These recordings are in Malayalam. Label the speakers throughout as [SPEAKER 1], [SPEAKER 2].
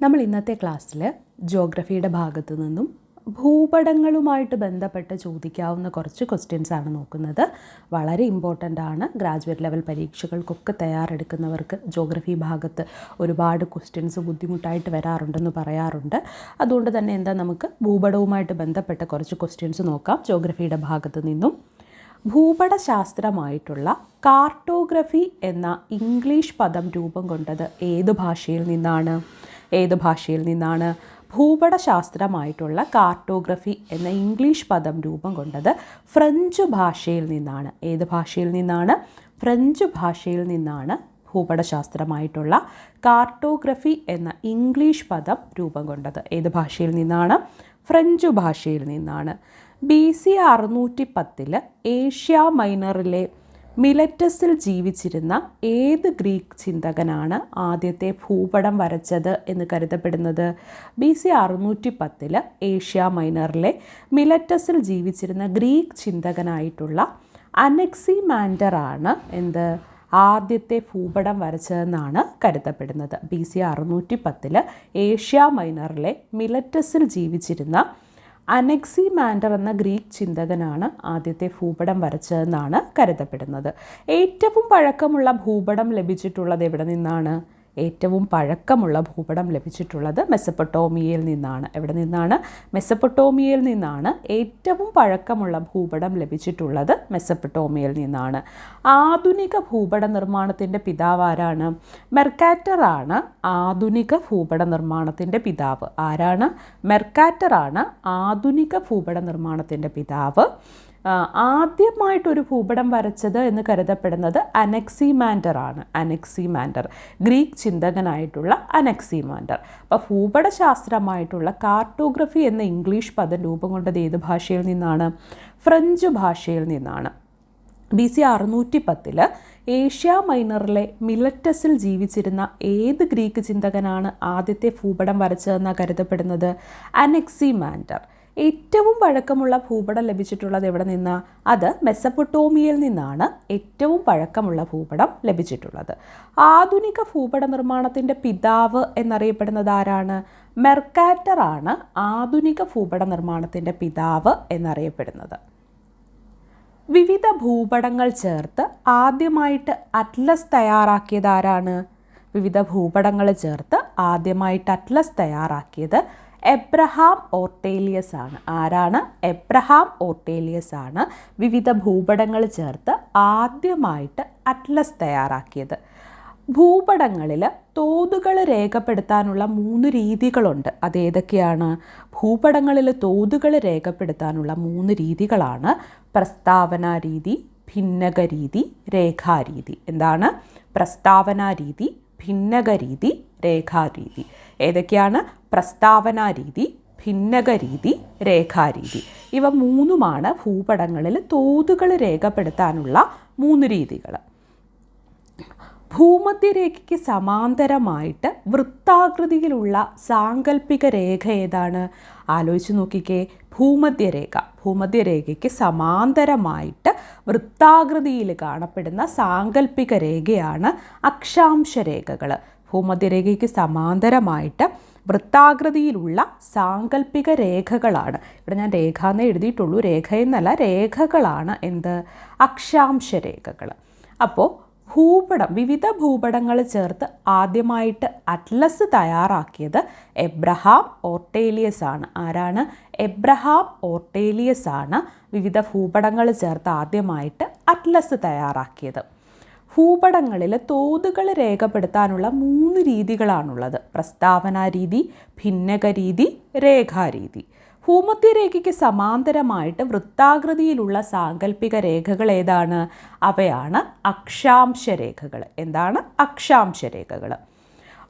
[SPEAKER 1] നമ്മൾ ഇന്നത്തെ ക്ലാസ്സിൽ ജോഗ്രഫിയുടെ ഭാഗത്തു നിന്നും ഭൂപടങ്ങളുമായിട്ട് ബന്ധപ്പെട്ട് ചോദിക്കാവുന്ന കുറച്ച് ക്വസ്റ്റ്യൻസ് ആണ് നോക്കുന്നത്. വളരെ ഇമ്പോർട്ടന്റ് ആണ്. ഗ്രാജുവേറ്റ് ലെവൽ പരീക്ഷകൾക്കൊക്കെ തയ്യാറെടുക്കുന്നവർക്ക് ജോഗ്രഫി ഭാഗത്ത് ഒരുപാട് ക്വസ്റ്റ്യൻസ് ബുദ്ധിമുട്ടായിട്ട് വരാറുണ്ടെന്ന് പറയാറുണ്ട്. അതുകൊണ്ട് തന്നെ എന്താ നമുക്ക് ഭൂപടവുമായിട്ട് ബന്ധപ്പെട്ട കുറച്ച് ക്വസ്റ്റ്യൻസ് നോക്കാം. ജോഗ്രഫിയുടെ ഭാഗത്ത് നിന്നും ഭൂപടശാസ്ത്രമായിട്ടുള്ള കാർട്ടോഗ്രഫി എന്ന ഇംഗ്ലീഷ് പദം രൂപം കൊണ്ടത് ഏത് ഭാഷയിൽ നിന്നാണ്? ഏത് ഭാഷയിൽ നിന്നാണ് ഭൂപടശാസ്ത്രമായിട്ടുള്ള കാർട്ടോഗ്രഫി എന്ന ഇംഗ്ലീഷ് പദം രൂപം കൊണ്ടത്? ഫ്രഞ്ച് ഭാഷയിൽ നിന്നാണ്. ഏത് ഭാഷയിൽ നിന്നാണ്? ഫ്രഞ്ച് ഭാഷയിൽ നിന്നാണ് ഭൂപടശാസ്ത്രമായിട്ടുള്ള കാർട്ടോഗ്രഫി എന്ന ഇംഗ്ലീഷ് പദം രൂപം കൊണ്ടത്. ഏത് ഭാഷയിൽ നിന്നാണ്? ഫ്രഞ്ച് ഭാഷയിൽ നിന്നാണ്. ബി സി അറുന്നൂറ്റി പത്തിൽ ഏഷ്യ മൈനറിലെ മിലറ്റസിൽ ജീവിച്ചിരുന്ന ഏത് ഗ്രീക്ക് ചിന്തകനാണ് ആദ്യത്തെ ഭൂപടം വരച്ചത് എന്ന് കരുതപ്പെടുന്നത്? ബി സി അറുന്നൂറ്റി പത്തിൽ ഏഷ്യ മൈനറിലെ മിലറ്റസിൽ ജീവിച്ചിരുന്ന ഗ്രീക്ക് ചിന്തകനായിട്ടുള്ള അനക്സിമാൻഡർ ആണ് എന്ത്? ആദ്യത്തെ ഭൂപടം വരച്ചതെന്നാണ് കരുതപ്പെടുന്നത്. ബി സി അറുന്നൂറ്റി പത്തിൽ ഏഷ്യ മൈനറിലെ മിലറ്റസിൽ ജീവിച്ചിരുന്ന അനക്സിമാൻഡർ എന്ന ഗ്രീക്ക് ചിന്തകനാണ് ആദ്യത്തെ ഭൂപടം വരച്ചതെന്നാണ് കരുതപ്പെടുന്നത്. ഏറ്റവും പഴക്കമുള്ള ഭൂപടം ലഭിച്ചിട്ടുള്ളത് എവിടെ നിന്നാണ്? ഏറ്റവും പഴക്കമുള്ള ഭൂപടം ലഭിച്ചിട്ടുള്ളത് മെസ്സപ്പൊട്ടോമിയയിൽ നിന്നാണ്. എവിടെ നിന്നാണ്? മെസ്സപ്പൊട്ടോമിയയിൽ നിന്നാണ് ഏറ്റവും പഴക്കമുള്ള ഭൂപടം ലഭിച്ചിട്ടുള്ളത് മെസ്സപ്പൊട്ടോമിയയിൽ നിന്നാണ്. ആധുനിക ഭൂപട നിർമ്മാണത്തിന്റെ പിതാവ് ആരാണ്? മെർക്കാറ്ററാണ് ആധുനിക ഭൂപട നിർമ്മാണത്തിന്റെ പിതാവ്. ആരാണ്? മെർക്കാറ്ററാണ് ആധുനിക ഭൂപട നിർമ്മാണത്തിന്റെ പിതാവ്. ആദ്യമായിട്ടൊരു ഭൂപടം വരച്ചത് എന്ന് കരുതപ്പെടുന്നത് അനക്സിമാൻഡർ ആണ് അനക്സിമാൻഡർ ഗ്രീക്ക് ചിന്തകനായിട്ടുള്ള അനക്സിമാൻഡർ അപ്പോൾ ഭൂപടശാസ്ത്രമായിട്ടുള്ള കാർട്ടോഗ്രഫി എന്ന ഇംഗ്ലീഷ് പദം രൂപം കൊണ്ടത് ഏത് ഭാഷയിൽ നിന്നാണ്? ഫ്രഞ്ച് ഭാഷയിൽ നിന്നാണ്. ബി സി അറുന്നൂറ്റി പത്തിൽ ഏഷ്യ മൈനറിലെ മിലറ്റസിൽ ജീവിച്ചിരുന്ന ഏത് ഗ്രീക്ക് ചിന്തകനാണ് ആദ്യത്തെ ഭൂപടം വരച്ചതെന്നാണ് കരുതപ്പെടുന്നത്? അനക്സിമാൻഡർ ഏറ്റവും പഴക്കമുള്ള ഭൂപടം ലഭിച്ചിട്ടുള്ളത് എവിടെ നിന്നാ? അത് മെസ്സപ്പൊട്ടോമിയയിൽ നിന്നാണ് ഏറ്റവും പഴക്കമുള്ള ഭൂപടം ലഭിച്ചിട്ടുള്ളത്. ആധുനിക ഭൂപട നിർമ്മാണത്തിന്റെ പിതാവ് എന്നറിയപ്പെടുന്നത് ആരാണ്? മെർക്കാറ്റർ ആണ് ആധുനിക ഭൂപട നിർമ്മാണത്തിന്റെ പിതാവ് എന്നറിയപ്പെടുന്നത്. വിവിധ ഭൂപടങ്ങൾ ചേർത്ത് ആദ്യമായിട്ട് അറ്റ്ലസ് തയ്യാറാക്കിയത് ആരാണ്? വിവിധ ഭൂപടങ്ങൾ ചേർത്ത് ആദ്യമായിട്ട് അറ്റ്ലസ് തയ്യാറാക്കിയത് എബ്രഹാം ഓർട്ടേലിയസ് ആണ്. ആരാണ്? എബ്രഹാം ഓർട്ടേലിയസ് ആണ് വിവിധ ഭൂപടങ്ങൾ ചേർത്ത് ആദ്യമായിട്ട് അറ്റ്ലസ് തയ്യാറാക്കിയത്. ഭൂപടങ്ങളിൽ തോതുകൾ രേഖപ്പെടുത്താനുള്ള മൂന്ന് രീതികളുണ്ട്. അതേതൊക്കെയാണ് ഭൂപടങ്ങളിൽ തോതുകൾ രേഖപ്പെടുത്താനുള്ള മൂന്ന് രീതികളാണ്. പ്രസ്താവനാ രീതി ഭിന്നക രീതി രേഖാരീതി എന്താണ്? പ്രസ്താവനാ രീതി ഭിന്നക രീതി രേഖാരീതി ഏതൊക്കെയാണ്? പ്രസ്താവന രീതി ഭിന്നക രീതി രേഖാരീതി. ഇവ മൂന്നുമാണ് ഭൂപടങ്ങളിൽ തോതുകൾ രേഖപ്പെടുത്താനുള്ള മൂന്ന് രീതികൾ. ഭൂമധ്യരേഖയ്ക്ക് സമാന്തരമായിട്ട് വൃത്താകൃതിയിലുള്ള സാങ്കല്പിക രേഖ ഏതാണ്? ആലോചിച്ച് നോക്കിക്കേ. ഭൂമധ്യരേഖ. ഭൂമധ്യരേഖയ്ക്ക് സമാന്തരമായിട്ട് വൃത്താകൃതിയിൽ കാണപ്പെടുന്ന സാങ്കല്പിക രേഖയാണ് അക്ഷാംശ രേഖകൾ ഭൂമധ്യരേഖയ്ക്ക് സമാന്തരമായിട്ട് വൃത്താകൃതിയിലുള്ള സാങ്കല്പിക രേഖകളാണ്. ഇവിടെ ഞാൻ രേഖ എന്നേ എഴുതിയിട്ടുള്ളൂ. രേഖ എന്നല്ല രേഖകളാണ് എന്ത്? അക്ഷാംശ രേഖകൾ അപ്പോൾ ഭൂപടം വിവിധ ഭൂപടങ്ങൾ ചേർത്ത് ആദ്യമായിട്ട് അറ്റ്ലസ് തയ്യാറാക്കിയത് എബ്രഹാം ഓർട്ടേലിയസ് ആണ്. ആരാണ്? എബ്രഹാം ഓർട്ടേലിയസ് ആണ് വിവിധ ഭൂപടങ്ങൾ ചേർത്ത് ആദ്യമായിട്ട് അറ്റ്ലസ് തയ്യാറാക്കിയത്. ഭൂപടങ്ങളിൽ തോതുകൾ രേഖപ്പെടുത്താനുള്ള മൂന്ന് രീതികളാണുള്ളത്. പ്രസ്താവനാ രീതി ഭിന്നക രീതി രേഖാരീതി ഭൂമധ്യരേഖയ്ക്ക് സമാന്തരമായിട്ട് വൃത്താകൃതിയിലുള്ള സാങ്കല്പിക രേഖകൾ ഏതാണ്? അവയാണ് അക്ഷാംശ രേഖകൾ എന്താണ്? അക്ഷാംശ രേഖകൾ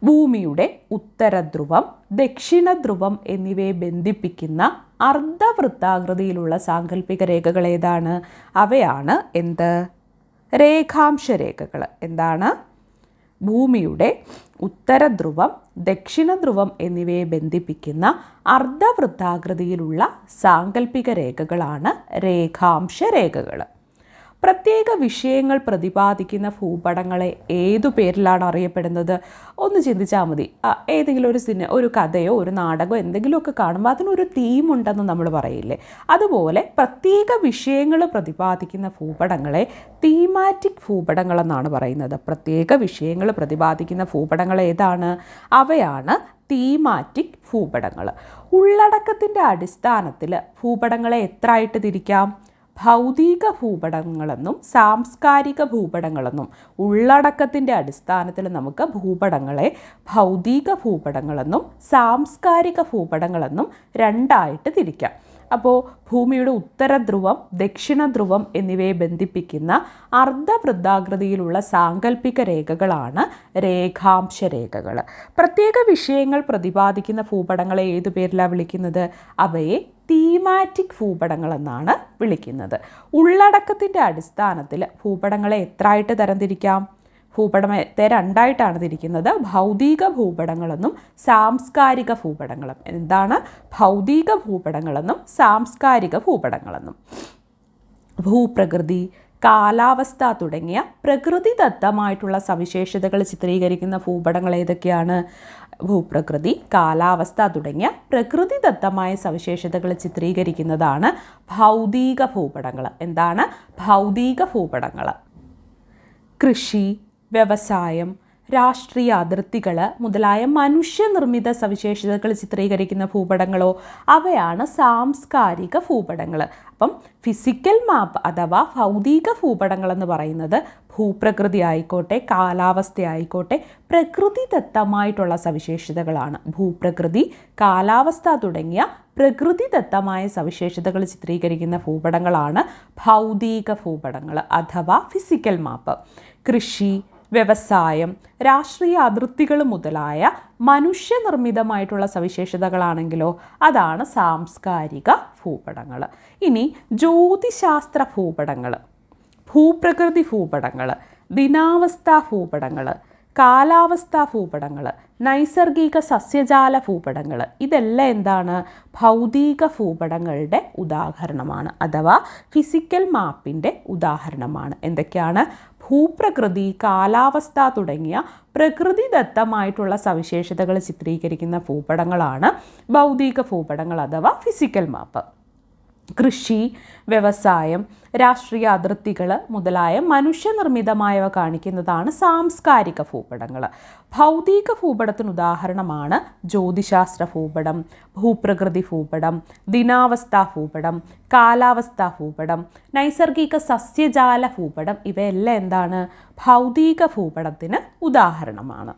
[SPEAKER 1] ഭൂമിയുടെ ഉത്തരധ്രുവം ദക്ഷിണധ്രുവം എന്നിവയെ ബന്ധിപ്പിക്കുന്ന അർദ്ധവൃത്താകൃതിയിലുള്ള സാങ്കല്പിക രേഖകൾ ഏതാണ്? അവയാണ് എന്ത്? രേഖാംശ രേഖകൾ. എന്താണ്? ഭൂമിയുടെ ഉത്തരധ്രുവം ദക്ഷിണധ്രുവം എന്നിവയെ ബന്ധിപ്പിക്കുന്ന അർദ്ധവൃത്താകൃതിയിലുള്ള സാങ്കല്പിക രേഖകളാണ് രേഖാംശ രേഖകൾ. പ്രത്യേക വിഷയങ്ങൾ പ്രതിപാദിക്കുന്ന ഭൂപടങ്ങളെ ഏതു പേരിലാണ് അറിയപ്പെടുന്നത്? ഒന്ന് ചിന്തിച്ചാൽ മതി. ഏതെങ്കിലും ഒരു സിനിമ ഒരു കഥയോ ഒരു നാടകമോ എന്തെങ്കിലുമൊക്കെ കാണുമ്പോൾ അതിനൊരു തീം ഉണ്ടെന്ന് നമ്മൾ പറയില്ലേ? അതുപോലെ പ്രത്യേക വിഷയങ്ങൾ പ്രതിപാദിക്കുന്ന ഭൂപടങ്ങളെ തീമാറ്റിക് ഭൂപടങ്ങളെന്നാണ് പറയുന്നത്. പ്രത്യേക വിഷയങ്ങൾ പ്രതിപാദിക്കുന്ന ഭൂപടങ്ങൾ ഏതാണ്? അവയാണ് തീമാറ്റിക് ഭൂപടങ്ങൾ. ഉള്ളടക്കത്തിന്റെ അടിസ്ഥാനത്തിൽ ഭൂപടങ്ങളെ എത്ര ആയിട്ട് തിരിക്കാം? ഭൗതിക ഭൂപടങ്ങളെന്നും സാംസ്കാരിക ഭൂപടങ്ങളെന്നും ഉള്ളടക്കത്തിന്റെ അടിസ്ഥാനത്തിൽ നമുക്ക് ഭൂപടങ്ങളെ ഭൗതിക ഭൂപടങ്ങളെന്നും സാംസ്കാരിക ഭൂപടങ്ങളെന്നും രണ്ടായിട്ട് തിരിക്കാം. അപ്പോൾ ഭൂമിയുടെ ഉത്തര ധ്രുവം ദക്ഷിണ ധ്രുവം എന്നിവയെ ബന്ധിപ്പിക്കുന്ന അർദ്ധവൃത്താകൃതിയിലുള്ള സാങ്കല്പിക രേഖകളാണ് രേഖാംശ രേഖകൾ പ്രത്യേക വിഷയങ്ങൾ പ്രതിപാദിക്കുന്ന ഭൂപടങ്ങളെ ഏതു പേരിലാണ് വിളിക്കുന്നത്? അവയെ തീമാറ്റിക് ഭൂപടങ്ങൾ എന്നാണ് വിളിക്കുന്നത്. ഉള്ളടക്കത്തിന്റെ അടിസ്ഥാനത്തിൽ ഭൂപടങ്ങളെ എത്രയായിട്ട് തരംതിരിക്കാം? ഭൂപടത്തെ രണ്ടായിട്ടാണ് തിരിക്കുന്നത്. ഭൗതിക ഭൂപടങ്ങളെന്നും സാംസ്കാരിക ഭൂപടങ്ങളും എന്താണ് ഭൗതിക ഭൂപടങ്ങളെന്നും സാംസ്കാരിക ഭൂപടങ്ങളെന്നും. ഭൂപ്രകൃതി കാലാവസ്ഥ തുടങ്ങിയ പ്രകൃതിദത്തമായിട്ടുള്ള സവിശേഷതകൾ ചിത്രീകരിക്കുന്ന ഭൂപടങ്ങൾ ഏതൊക്കെയാണ്? ഭൂപ്രകൃതി കാലാവസ്ഥ തുടങ്ങിയ പ്രകൃതിദത്തമായ സവിശേഷതകൾ ചിത്രീകരിക്കുന്നതാണ് ഭൗതിക ഭൂപടങ്ങൾ. എന്താണ്? ഭൗതിക ഭൂപടങ്ങൾ. കൃഷി വ്യവസായം രാഷ്ട്രീയ അതിർത്തികൾ മുതലായ മനുഷ്യനിർമ്മിത സവിശേഷതകൾ ചിത്രീകരിക്കുന്ന ഭൂപടങ്ങളോ അവയാണ് സാംസ്കാരിക ഭൂപടങ്ങൾ അപ്പം ഫിസിക്കൽ മാപ്പ് അഥവാ ഭൗതിക ഭൂപടങ്ങൾ എന്ന് പറയുന്നത് ഭൂപ്രകൃതി ആയിക്കോട്ടെ കാലാവസ്ഥ ആയിക്കോട്ടെ പ്രകൃതിദത്തമായിട്ടുള്ള സവിശേഷതകളാണ്. ഭൂപ്രകൃതി കാലാവസ്ഥ തുടങ്ങിയ പ്രകൃതിദത്തമായ സവിശേഷതകൾ ചിത്രീകരിക്കുന്ന ഭൂപടങ്ങളാണ് ഭൗതിക ഭൂപടങ്ങൾ അഥവാ ഫിസിക്കൽ മാപ്പ് കൃഷി വ്യവസായം രാഷ്ട്രീയ അതിർത്തികൾ മുതലായ മനുഷ്യനിർമ്മിതമായിട്ടുള്ള സവിശേഷതകളാണെങ്കിലോ അതാണ് സാംസ്കാരിക ഭൂപടങ്ങൾ. ഇനി ജ്യോതിശാസ്ത്ര ഭൂപടങ്ങൾ ഭൂപ്രകൃതി ഭൂപടങ്ങൾ ദിനാവസ്ഥാ ഭൂപടങ്ങൾ കാലാവസ്ഥാ ഭൂപടങ്ങൾ നൈസർഗിക സസ്യജാല ഭൂപടങ്ങൾ ഇതെല്ലാം എന്താണ്? ഭൗതിക ഭൂപടങ്ങളുടെ ഉദാഹരണമാണ് അഥവാ ഫിസിക്കൽ മാപ്പിന്റെ ഉദാഹരണമാണ്. എന്തൊക്കെയാണ്? ഭൂപ്രകൃതി കാലാവസ്ഥ തുടങ്ങിയ പ്രകൃതിദത്തമായിട്ടുള്ള സവിശേഷതകൾ ചിത്രീകരിക്കുന്ന ഭൂപടങ്ങളാണ് ഭൗതിക ഭൂപടങ്ങൾ അഥവാ ഫിസിക്കൽ മാപ്പ് കൃഷി വ്യവസായം രാഷ്ട്രീയ അതിർത്തികൾ മുതലായ മനുഷ്യനിർമ്മിതമായവ കാണിക്കുന്നതാണ് സാംസ്കാരിക ഭൂപടങ്ങൾ ഭൗതിക ഭൂപടത്തിന് ഉദാഹരണമാണ് ജ്യോതിശാസ്ത്ര ഭൂപടം ഭൂപ്രകൃതി ഭൂപടം ദിനാവസ്ഥാ ഭൂപടം കാലാവസ്ഥാ ഭൂപടം നൈസർഗിക സസ്യജാല ഭൂപടം. ഇവയെല്ലാം എന്താണ്? ഭൗതിക ഭൂപടത്തിന് ഉദാഹരണമാണ്.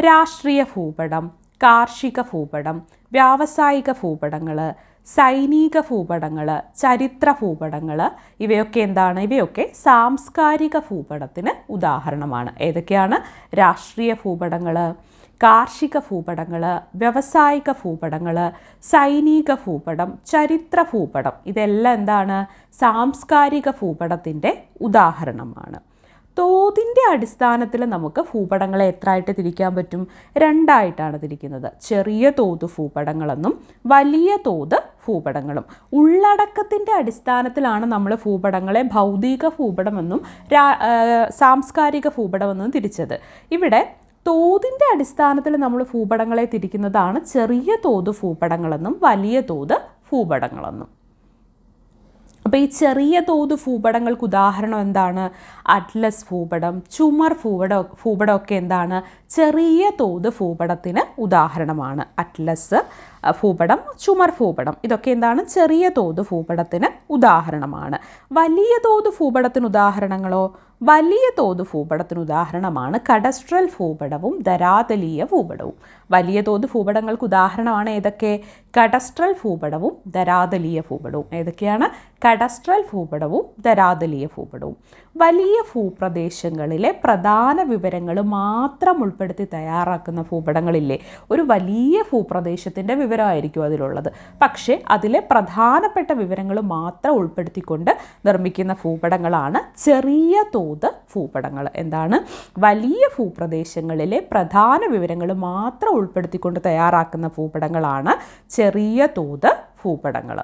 [SPEAKER 1] രാഷ്ട്രീയ ഭൂപടം കാർഷിക ഭൂപടം വ്യാവസായിക ഭൂപടങ്ങൾ സൈനിക ഭൂപടങ്ങൾ ചരിത്ര ഭൂപടങ്ങൾ ഇവയൊക്കെ എന്താണ്? ഇവയൊക്കെ സാംസ്കാരിക ഭൂപടത്തിന് ഉദാഹരണമാണ്. ഏതൊക്കെയാണ്? രാഷ്ട്രീയ ഭൂപടങ്ങൾ കാർഷിക ഭൂപടങ്ങൾ വ്യവസായിക ഭൂപടങ്ങൾ സൈനിക ഭൂപടം ചരിത്ര ഭൂപടം. ഇതെല്ലാം എന്താണ്? സാംസ്കാരിക ഭൂപടത്തിന്റെ ഉദാഹരണമാണ്. തോതിന്റെ അടിസ്ഥാനത്തിൽ നമുക്ക് ഭൂപടങ്ങളെ എത്രയായിട്ട് തിരിക്കാൻ പറ്റും? രണ്ടായിട്ടാണ് തിരിക്കുന്നത്. ചെറിയ തോത് ഭൂപടങ്ങളെന്നും വലിയ തോത് ഭൂപടങ്ങളും. ഉള്ളടക്കത്തിന്റെ അടിസ്ഥാനത്തിലാണ് നമ്മൾ ഭൂപടങ്ങളെ ഭൗതിക ഭൂപടമെന്നും സാംസ്കാരിക ഭൂപടമെന്നും തിരിച്ചത്. ഇവിടെ തോതിന്റെ അടിസ്ഥാനത്തിൽ നമ്മൾ ഭൂപടങ്ങളെ തിരിക്കുന്നതാണ് ചെറിയ തോത് ഭൂപടങ്ങളെന്നും വലിയ തോത് ഭൂപടങ്ങളെന്നും. അപ്പോൾ ഈ ചെറിയ തോത് ഭൂപടങ്ങൾക്ക് ഉദാഹരണം എന്താണ്? അറ്റ്ലസ് ഭൂപടം ചുമർ ഭൂപടം ഭൂപടമൊക്കെ എന്താണ്? ചെറിയ തോത് ഭൂപടത്തിന് ഉദാഹരണമാണ്. അറ്റ്ലസ് ഭൂപടം ചുമർ ഭൂപടം. ഇതൊക്കെ എന്താണ്? ചെറിയ തോത് ഭൂപടത്തിന് ഉദാഹരണമാണ്. വലിയ തോത് ഭൂപടത്തിന് ഉദാഹരണങ്ങളോ? വലിയ തോത് ഭൂപടത്തിന് ഉദാഹരണമാണ് കഡസ്ട്രൽ ഭൂപടവും ധരാതലീയ ഭൂപടവും. വലിയ തോത് ഭൂപടങ്ങൾക്ക് ഉദാഹരണമാണ് ഏതൊക്കെ? കഡസ്ട്രൽ ഭൂപടവും ധരാതലീയ ഭൂപടവും. ഏതൊക്കെയാണ്? കഡസ്ട്രൽ ഭൂപടവും ധരാതലീയ ഭൂപടവും. വലിയ ഭൂപ്രദേശങ്ങളിലെ പ്രധാന വിവരങ്ങൾ മാത്രം ഉൾപ്പെടുത്തി തയ്യാറാക്കുന്ന ഭൂപടങ്ങളില്ലേ? ഒരു വലിയ ഭൂപ്രദേശത്തിന്റെ വിവരമായിരിക്കും അതിലുള്ളത്. പക്ഷേ അതിലെ പ്രധാനപ്പെട്ട വിവരങ്ങൾ മാത്രം ഉൾപ്പെടുത്തിക്കൊണ്ട് നിർമ്മിക്കുന്ന ഭൂപടങ്ങളാണ് ചെറിയ തോത് ഭൂപടങ്ങൾ. എന്താണ്? വലിയ ഭൂപ്രദേശങ്ങളിലെ പ്രധാന വിവരങ്ങൾ മാത്രം ഉൾപ്പെടുത്തിക്കൊണ്ട് തയ്യാറാക്കുന്ന ഭൂപടങ്ങളാണ് ചെറിയ തോത് ഭൂപടങ്ങൾ.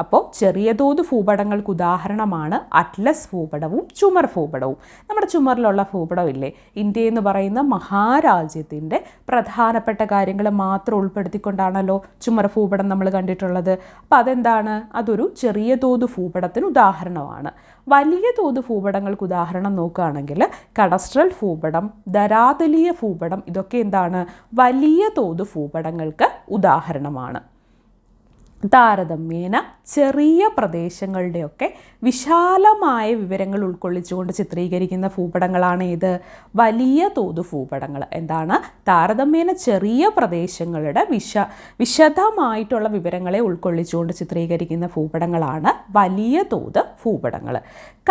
[SPEAKER 1] അപ്പോൾ ചെറിയ തോത് ഭൂപടങ്ങൾക്ക് ഉദാഹരണമാണ് അറ്റ്ലസ് ഭൂപടവും ചുമർ ഭൂപടവും. നമ്മുടെ ചുമറിലുള്ള ഭൂപടം ഇല്ലേ ഇന്ത്യ എന്ന് പറയുന്ന മഹാരാജ്യത്തിന്റെ പ്രധാനപ്പെട്ട കാര്യങ്ങൾ മാത്രം ഉൾപ്പെടുത്തിക്കൊണ്ടാണല്ലോ ചുമർ ഭൂപടം നമ്മൾ കണ്ടിട്ടുള്ളത്. അപ്പോൾ അതെന്താണ്? അതൊരു ചെറിയ തോത് ഭൂപടത്തിന് ഉദാഹരണമാണ്. വലിയ തോത് ഭൂപടങ്ങൾക്ക് ഉദാഹരണം നോക്കുകയാണെങ്കിൽ കടസ്ട്രൽ ഭൂപടം ധരാതലീയ ഭൂപടം ഇതൊക്കെ എന്താണ്? വലിയ തോത് ഭൂപടങ്ങൾക്ക് ഉദാഹരണമാണ്. താരതമ്യേന ചെറിയ പ്രദേശങ്ങളുടെയൊക്കെ വിശാലമായ വിവരങ്ങൾ ഉൾക്കൊള്ളിച്ചുകൊണ്ട് ചിത്രീകരിക്കുന്ന ഭൂപടങ്ങളാണ് ഇത്. വലിയ തോത് ഭൂപടങ്ങൾ. എന്താണ്? താരതമ്യേന ചെറിയ പ്രദേശങ്ങളുടെ വിശ വിശദമായിട്ടുള്ള വിവരങ്ങളെ ഉൾക്കൊള്ളിച്ചുകൊണ്ട് ചിത്രീകരിക്കുന്ന ഭൂപടങ്ങളാണ് വലിയ തോത് ഭൂപടങ്ങൾ.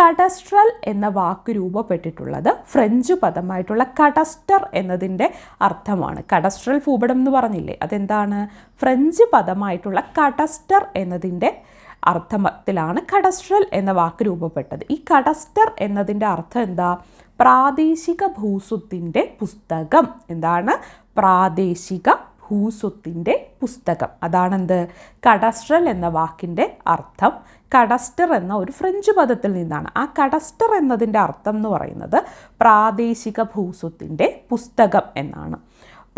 [SPEAKER 1] കടസ്ട്രൽ എന്ന വാക്ക് രൂപപ്പെട്ടിട്ടുള്ളത് ഫ്രഞ്ച് പദമായിട്ടുള്ള കടസ്റ്റർ എന്നതിന്റെ അർത്ഥമാണ്. കടസ്ട്രൽ ഭൂപടം എന്ന് പറഞ്ഞില്ലേ? അതെന്താണ്? ഫ്രഞ്ച് പദമായിട്ടുള്ള കഡസ്റ്റർ എന്നതിന്റെ അർത്ഥത്തിലാണ് കടസ്ട്രൽ എന്ന വാക്ക് രൂപപ്പെട്ടത്. ഈ കടസ്റ്റർ എന്നതിന്റെ അർത്ഥം എന്താ? പ്രാദേശിക ഭൂസ്വത്തിന്റെ പുസ്തകം. എന്താണ്? പ്രാദേശിക ഭൂസ്വത്തിന്റെ പുസ്തകം. അതാണെന്ത്? കടസ്ട്രൽ എന്ന വാക്കിന്റെ അർത്ഥം കടസ്റ്റർ എന്ന ഒരു ഫ്രഞ്ച് പദത്തിൽ നിന്നാണ്. ആ കടസ്റ്റർ എന്നതിന്റെ അർത്ഥം എന്ന് പറയുന്നത് പ്രാദേശിക ഭൂസ്വത്തിന്റെ പുസ്തകം എന്നാണ്.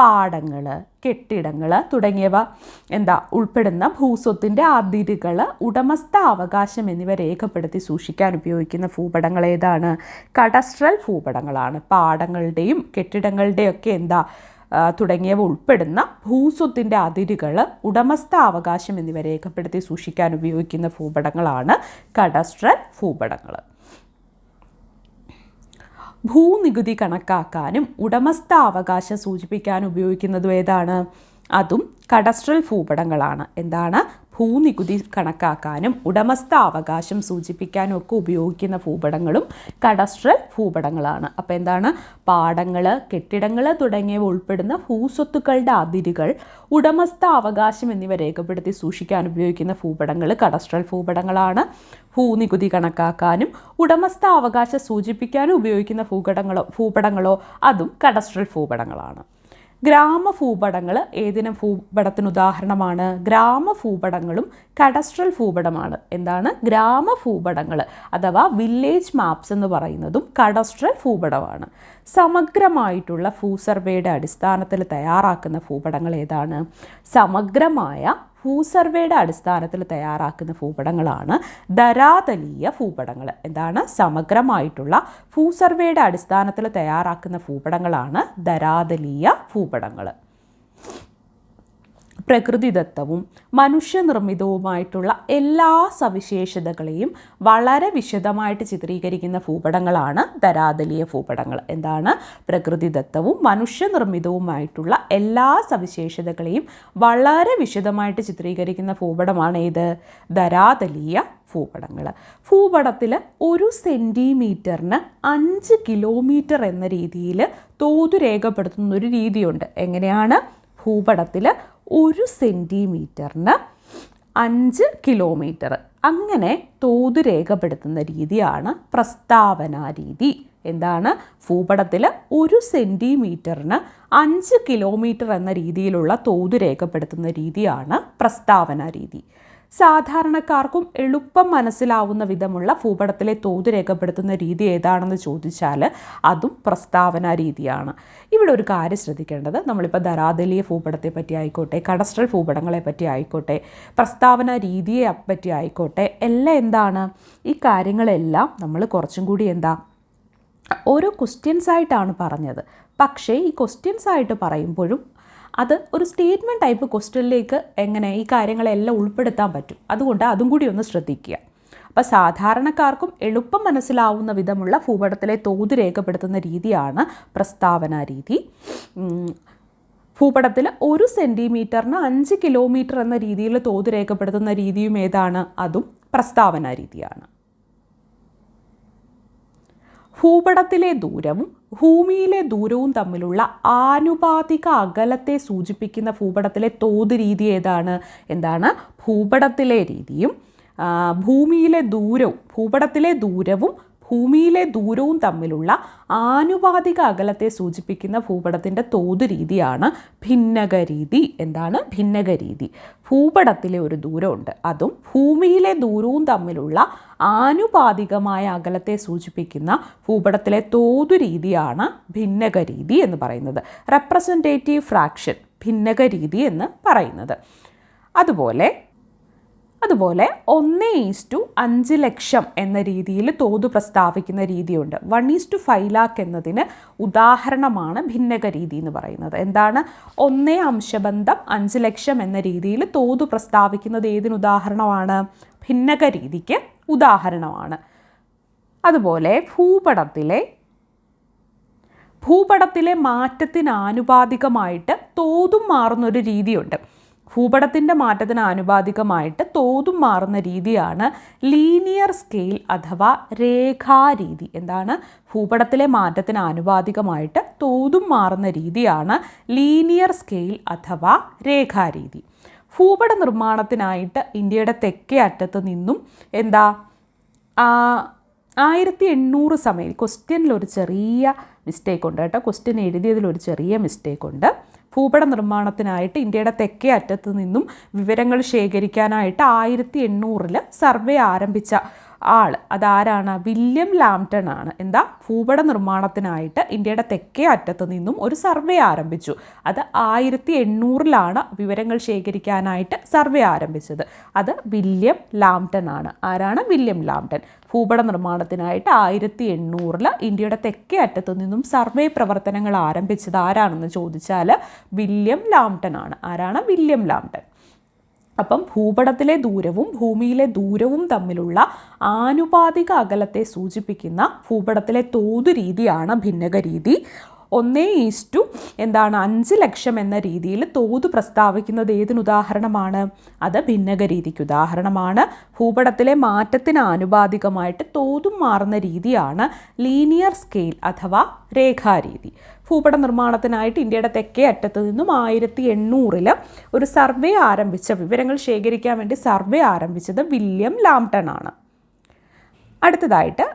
[SPEAKER 1] പാടങ്ങൾ കെട്ടിടങ്ങൾ തുടങ്ങിയവ എന്താ ഉൾപ്പെടുന്ന ഭൂസ്വത്തിന്റെ അതിരുകൾ ഉടമസ്ഥ അവകാശം എന്നിവ രേഖപ്പെടുത്തി സൂക്ഷിക്കാൻ ഉപയോഗിക്കുന്ന ഭൂപടങ്ങൾ ഏതാണ്? കടസ്ട്രൽ ഭൂപടങ്ങളാണ്. പാടങ്ങളുടെയും കെട്ടിടങ്ങളുടെയൊക്കെ എന്താ തുടങ്ങിയവ ഉൾപ്പെടുന്ന ഭൂസ്വത്തിന്റെ അതിരുകൾ ഉടമസ്ഥ അവകാശം എന്നിവ രേഖപ്പെടുത്തി സൂക്ഷിക്കാൻ ഉപയോഗിക്കുന്ന ഭൂപടങ്ങളാണ് കടസ്ട്രൽ ഭൂപടങ്ങൾ. ഭൂനികുതി കണക്കാക്കാനും ഉടമസ്ഥ അവകാശം സൂചിപ്പിക്കാനും ഉപയോഗിക്കുന്നതും ഏതാണ്? അതും കഡസ്ട്രൽ ഭൂപടങ്ങളാണ്. എന്താണ്? ഭൂനികുതി കണക്കാക്കാനും ഉടമസ്ഥാവകാശം സൂചിപ്പിക്കാനും ഒക്കെ ഉപയോഗിക്കുന്ന ഭൂപടങ്ങളും കഡസ്ട്രൽ ഭൂപടങ്ങളാണ്. അപ്പോൾ എന്താണ്? പാടങ്ങൾ കെട്ടിടങ്ങൾ തുടങ്ങിയവ ഉൾപ്പെടുന്ന ഭൂസ്വത്തുക്കളുടെ അതിരുകൾ ഉടമസ്ഥാവകാശം എന്നിവ രേഖപ്പെടുത്തി സൂക്ഷിക്കാൻ ഉപയോഗിക്കുന്ന ഭൂപടങ്ങൾ കഡസ്ട്രൽ ഭൂപടങ്ങളാണ്. ഭൂനികുതി കണക്കാക്കാനും ഉടമസ്ഥാവകാശം സൂചിപ്പിക്കാനും ഉപയോഗിക്കുന്ന ഭൂപടങ്ങളോ ഭൂപടങ്ങളോ അതും കഡസ്ട്രൽ ഭൂപടങ്ങളാണ്. ഗ്രാമഭൂപടങ്ങൾ ഏതിനും ഭൂപടത്തിന് ഉദാഹരണമാണ് ഗ്രാമഭൂപടങ്ങളും കഡസ്ട്രൽ ഭൂപടമാണ്. എന്താണ്? ഗ്രാമഭൂപടങ്ങൾ അഥവാ വില്ലേജ് മാപ്സ് എന്ന് പറയുന്നതും കഡസ്ട്രൽ ഭൂപടമാണ്. സമഗ്രമായിട്ടുള്ള ഭൂസർവേയുടെ അടിസ്ഥാനത്തിൽ തയ്യാറാക്കുന്ന ഭൂപടങ്ങൾ ഏതാണ്? സമഗ്രമായ ഭൂസർവേയുടെ അടിസ്ഥാനത്തിൽ തയ്യാറാക്കുന്ന ഭൂപടങ്ങളാണ് ധരാതലീയ ഭൂപടങ്ങൾ. എന്താണ്? സമഗ്രമായിട്ടുള്ള ഭൂസർവേയുടെ അടിസ്ഥാനത്തിൽ തയ്യാറാക്കുന്ന ഭൂപടങ്ങളാണ് ധരാതലീയ ഭൂപടങ്ങൾ. പ്രകൃതിദത്തവും മനുഷ്യനിർമ്മിതവുമായിട്ടുള്ള എല്ലാ സവിശേഷതകളെയും വളരെ വിശദമായിട്ട് ചിത്രീകരിക്കുന്ന ഭൂപടങ്ങളാണ് ധരാതലീയ ഭൂപടങ്ങൾ. എന്താണ്? പ്രകൃതിദത്തവും മനുഷ്യനിർമ്മിതവുമായിട്ടുള്ള എല്ലാ സവിശേഷതകളെയും വളരെ വിശദമായിട്ട് ചിത്രീകരിക്കുന്ന ഭൂപടമാണ് ഏത് ധരാതലീയ ഭൂപടങ്ങൾ. ഭൂപടത്തിൽ ഒരു സെന്റിമീറ്ററിന് അഞ്ച് കിലോമീറ്റർ എന്ന രീതിയിൽ തോതു രേഖപ്പെടുത്തുന്ന ഒരു രീതിയുണ്ട്. എങ്ങനെയാണ്? ഭൂപടത്തിൽ ഒരു സെന്റിമീറ്ററിന് അഞ്ച് കിലോമീറ്റർ. അങ്ങനെ തോത് രേഖപ്പെടുത്തുന്ന രീതിയാണ് പ്രസ്താവന രീതി. എന്താണ്? ഭൂപടത്തിൽ ഒരു സെന്റിമീറ്ററിന് അഞ്ച് കിലോമീറ്റർ എന്ന രീതിയിലുള്ള തോത് രേഖപ്പെടുത്തുന്ന രീതിയാണ് പ്രസ്താവന രീതി. സാധാരണക്കാർക്കും എളുപ്പം മനസ്സിലാവുന്ന വിധമുള്ള ഭൂപടത്തിലെ തോത് രേഖപ്പെടുത്തുന്ന രീതി ഏതാണെന്ന് ചോദിച്ചാൽ അതും പ്രസ്താവന രീതിയാണ്. ഇവിടെ ഒരു കാര്യം ശ്രദ്ധിക്കേണ്ടത് നമ്മളിപ്പോൾ ധരാതലീയ ഭൂപടത്തെ പറ്റി ആയിക്കോട്ടെ കടസ്ട്രൽ ഭൂപടങ്ങളെ പറ്റി ആയിക്കോട്ടെ പ്രസ്താവന രീതിയെ പറ്റി ആയിക്കോട്ടെ എല്ലാം എന്താണ്? ഈ കാര്യങ്ങളെല്ലാം നമ്മൾ കുറച്ചും കൂടി എന്താ? ഓരോ ക്വസ്റ്റ്യൻസ് ആയിട്ടാണ് പറഞ്ഞത്. പക്ഷേ ഈ ക്വസ്റ്റ്യൻസ് ആയിട്ട് പറയുമ്പോഴും അത് ഒരു സ്റ്റേറ്റ്മെന്റ് ടൈപ്പ് ക്വസ്റ്റ്യനിലേക്ക് എങ്ങനെ ഈ കാര്യങ്ങളെല്ലാം ഉൾപ്പെടുത്താൻ പറ്റും. അതുകൊണ്ട് അതും കൂടി ഒന്ന് ശ്രദ്ധിക്കുക. അപ്പോൾ സാധാരണക്കാർക്കും എളുപ്പം മനസ്സിലാവുന്ന വിധമുള്ള ഭൂപടത്തിലെ തോത് രേഖപ്പെടുത്തുന്ന രീതിയാണ് പ്രസ്താവന രീതി. ഭൂപടത്തിൽ ഒരു സെന്റിമീറ്ററിന് അഞ്ച് കിലോമീറ്റർ എന്ന രീതിയിൽ തോത് രേഖപ്പെടുത്തുന്ന രീതിയും ഏതാണ്? അതും പ്രസ്താവന രീതിയാണ്. ഭൂപടത്തിലെ ദൂരവും ഭൂമിയിലെ ദൂരവും തമ്മിലുള്ള ആനുപാതിക അകലത്തെ സൂചിപ്പിക്കുന്ന ഭൂപടത്തിലെ തോത് രീതി ഏതാണ്? എന്താണ്? ഭൂപടത്തിലെ രീതിയും ഭൂമിയിലെ ദൂരവും ഭൂപടത്തിലെ ദൂരവും ഭൂമിയിലെ ദൂരവും തമ്മിലുള്ള ആനുപാതിക അകലത്തെ സൂചിപ്പിക്കുന്ന ഭൂപടത്തിന്റെ തോത് രീതിയാണ് ഭിന്നകരീതി. എന്താണ്? ഭിന്നകരീതി. ഭൂപടത്തിലെ ഒരു ദൂരമുണ്ട്. അതും ഭൂമിയിലെ ദൂരവും തമ്മിലുള്ള ആനുപാതികമായ അകലത്തെ സൂചിപ്പിക്കുന്ന ഭൂപടത്തിലെ തോതു രീതിയാണ് ഭിന്നകരീതി എന്ന് പറയുന്നത്. റെപ്രസെന്റേറ്റീവ് ഫ്രാക്ഷൻ ഭിന്നകരീതി എന്ന് പറയുന്നത്. അതുപോലെ അതുപോലെ ഒന്ന് ഈസ് ടു അഞ്ച് ലക്ഷം എന്ന രീതിയിൽ തോതു പ്രസ്താവിക്കുന്ന രീതിയുണ്ട്. One is to five lakh എന്നതിന് ഉദാഹരണമാണ് ഭിന്നക രീതി എന്ന് പറയുന്നത്. എന്താണ്? ഒന്നേ അംശബന്ധം അഞ്ച് ലക്ഷം എന്ന രീതിയിൽ തോതു പ്രസ്താവിക്കുന്നത് ഏതിന് ഉദാഹരണമാണ്? ഭിന്നക രീതിക്ക് ഉദാഹരണമാണ്. അതുപോലെ ഭൂപടത്തിലെ ഭൂപടത്തിലെ മാറ്റത്തിനാനുപാതികമായിട്ട് തോതും മാറുന്നൊരു രീതിയുണ്ട്. ഭൂപടത്തിന്റെ മാറ്റത്തിന് ആനുപാതികമായിട്ട് തോതും മാറുന്ന രീതിയാണ് ലീനിയർ സ്കെയിൽ അഥവാ രേഖാരീതി. എന്താണ്? ഭൂപടത്തിലെ മാറ്റത്തിന് ആനുപാതികമായിട്ട് തോതും മാറുന്ന രീതിയാണ് ലീനിയർ സ്കെയിൽ അഥവാ രേഖാരീതി. ഭൂപട നിർമ്മാണത്തിനായിട്ട് ഇന്ത്യയുടെ തെക്കേ അറ്റത്ത് നിന്നും എന്താ? ആയിരത്തി എണ്ണൂറ് സമയം ക്വസ്റ്റ്യനിൽ ഒരു ചെറിയ മിസ്റ്റേക്ക് ഉണ്ട് കേട്ടോ. ക്വസ്റ്റ്യൻ എഴുതിയതിൽ ഒരു ചെറിയ മിസ്റ്റേക്ക് ഉണ്ട് ഭൂപട നിർമ്മാണത്തിനായിട്ട് ഇന്ത്യയുടെ തെക്കേ അറ്റത്ത് നിന്നും വിവരങ്ങൾ ശേഖരിക്കാനായിട്ട് ആയിരത്തി എണ്ണൂറിൽ സർവേ ആരംഭിച്ച ആൾ അതാരാണ്? വില്യം ലാംപ്ടൺ ആണ്. എന്താ? ഭൂപട നിർമ്മാണത്തിനായിട്ട് ഇന്ത്യയുടെ തെക്കേ അറ്റത്ത് നിന്നും ഒരു സർവേ ആരംഭിച്ചു. അത് ആയിരത്തി എണ്ണൂറിലാണ് വിവരങ്ങൾ ശേഖരിക്കാനായിട്ട് സർവേ ആരംഭിച്ചത്. അത് വില്യം ലാംപ്ടൺ ആണ്. ആരാണ്? William Lambton. ഭൂപട നിർമ്മാണത്തിനായിട്ട് ആയിരത്തി എണ്ണൂറിൽ ഇന്ത്യയുടെ തെക്കേ അറ്റത്ത് നിന്നും സർവേ പ്രവർത്തനങ്ങൾ ആരംഭിച്ചത് ആരാണെന്ന് ചോദിച്ചാൽ വില്യം ലാംപ്ടൺ ആണ്. ആരാണ്? William Lambton. അപ്പം ഭൂപടത്തിലെ ദൂരവും ഭൂമിയിലെ ദൂരവും തമ്മിലുള്ള ആനുപാതിക അകലത്തെ സൂചിപ്പിക്കുന്ന ഭൂപടത്തിലെ തോതു രീതിയാണ് ഭിന്നക രീതി. ഒന്നേ ഈസ്റ്റു എന്താണ് അഞ്ച് ലക്ഷം എന്ന രീതിയിൽ തോത് പ്രസ്താവിക്കുന്നത് ഏതിന് ഉദാഹരണമാണ്? അത് ഭിന്നക രീതിക്ക് ഉദാഹരണമാണ്. ഭൂപടത്തിലെ മാറ്റത്തിന് ആനുപാതികമായിട്ട് തോതും മാറുന്ന രീതിയാണ് ലീനിയർ സ്കെയിൽ അഥവാ രേഖാരീതി. ഭൂപട നിർമ്മാണത്തിനായിട്ട് ഇന്ത്യയുടെ തെക്കേ അറ്റത്ത് നിന്നും ആയിരത്തി എണ്ണൂറിൽ ഒരു സർവേ ആരംഭിച്ച വിവരങ്ങൾ ശേഖരിക്കാൻ വേണ്ടി സർവേ ആരംഭിച്ചത് വില്യം ലാംടൺ ആണ്. അടുത്തതായിട്ട്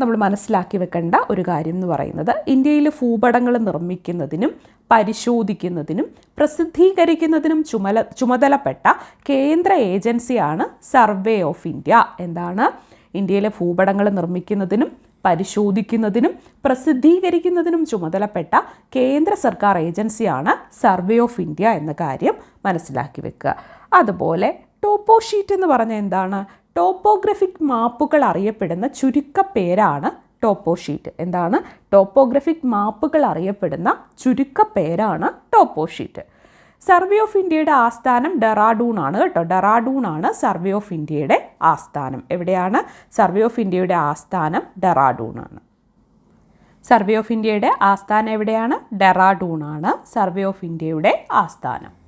[SPEAKER 1] നമ്മൾ മനസ്സിലാക്കി വെക്കേണ്ട ഒരു കാര്യം എന്ന് പറയുന്നത് ഇന്ത്യയിൽ ഭൂപടങ്ങൾ നിർമ്മിക്കുന്നതിനും പരിശോധിക്കുന്നതിനും പ്രസിദ്ധീകരിക്കുന്നതിനും ചുമല ചുമതലപ്പെട്ട കേന്ദ്ര ഏജൻസിയാണ് സർവേ ഓഫ് ഇന്ത്യ. എന്താണ്? ഇന്ത്യയിലെ ഭൂപടങ്ങൾ നിർമ്മിക്കുന്നതിനും പരിശോധിക്കുന്നതിനും പ്രസിദ്ധീകരിക്കുന്നതിനും ചുമതലപ്പെട്ട കേന്ദ്ര സർക്കാർ ഏജൻസിയാണ് സർവേ ഓഫ് ഇന്ത്യ എന്ന കാര്യം മനസ്സിലാക്കി വെക്കുക. അതുപോലെ ടോപ്പോ ഷീറ്റ് എന്ന് പറഞ്ഞാൽ എന്താണ്? ടോപ്പോഗ്രഫിക് മാപ്പുകൾ അറിയപ്പെടുന്ന ചുരുക്കപ്പേരാണ് ടോപ്പോ ഷീറ്റ്. എന്താണ്? ടോപ്പോഗ്രഫിക് മാപ്പുകൾ അറിയപ്പെടുന്ന ചുരുക്കപ്പേരാണ് ടോപ്പോ ഷീറ്റ്. സർവേ ഓഫ് ഇന്ത്യയുടെ ആസ്ഥാനം ഡെറാഡൂൺ ആണ് കേട്ടോ. ഡെറാഡൂൺ ആണ് സർവേ ഓഫ് ഇന്ത്യയുടെ ആസ്ഥാനം. എവിടെയാണ്? സർവേ ഓഫ് ഇന്ത്യയുടെ ആസ്ഥാനം ഡെറാഡൂൺ ആണ്. സർവേ ഓഫ് ഇന്ത്യയുടെ ആസ്ഥാനം എവിടെയാണ്? ഡെറാഡൂൺ ആണ് സർവേ ഓഫ് ഇന്ത്യയുടെ ആസ്ഥാനം.